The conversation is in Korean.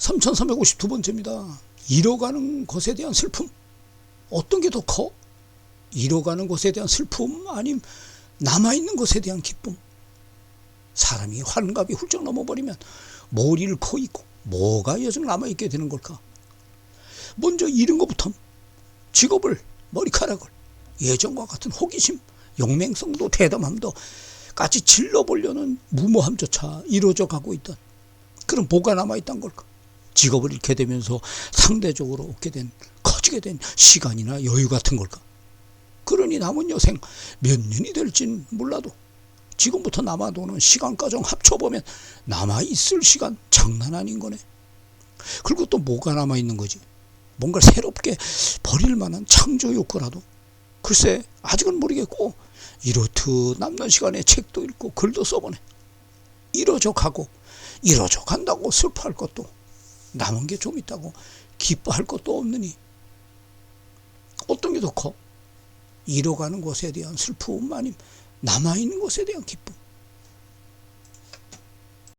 3352번째입니다. 잃어가는 것에 대한 슬픔. 어떤 게 더 커? 잃어가는 것에 대한 슬픔 아님 남아있는 것에 대한 기쁨. 사람이 환갑이 훌쩍 넘어버리면 뭘 잃고 있고 뭐가 여정 남아있게 되는 걸까? 먼저 잃은 것부터 직업을 머리카락을 예전과 같은 호기심 용맹성도 대담함도 까지 질러보려는 무모함조차 이루어져 가고 있던 그런 뭐가 남아있단 걸까? 직업을 잃게 되면서 상대적으로 얻게 된 커지게 된 시간이나 여유 같은 걸까? 그러니 남은 여생 몇 년이 될진 몰라도 지금부터 남아도는 시간과정 합쳐보면 남아있을 시간 장난 아닌 거네. 그리고 또 뭐가 남아있는 거지? 뭔가 새롭게 버릴 만한 창조 욕구라도 글쎄 아직은 모르겠고 이렇듯 남는 시간에 책도 읽고 글도 써보네. 이러져 간다고 슬퍼할 것도 남은 게 좀 있다고 기뻐할 것도 없느니 어떤 게 더 커? 잃어가는 것에 대한 슬픔 아님 남아있는 것에 대한 기쁨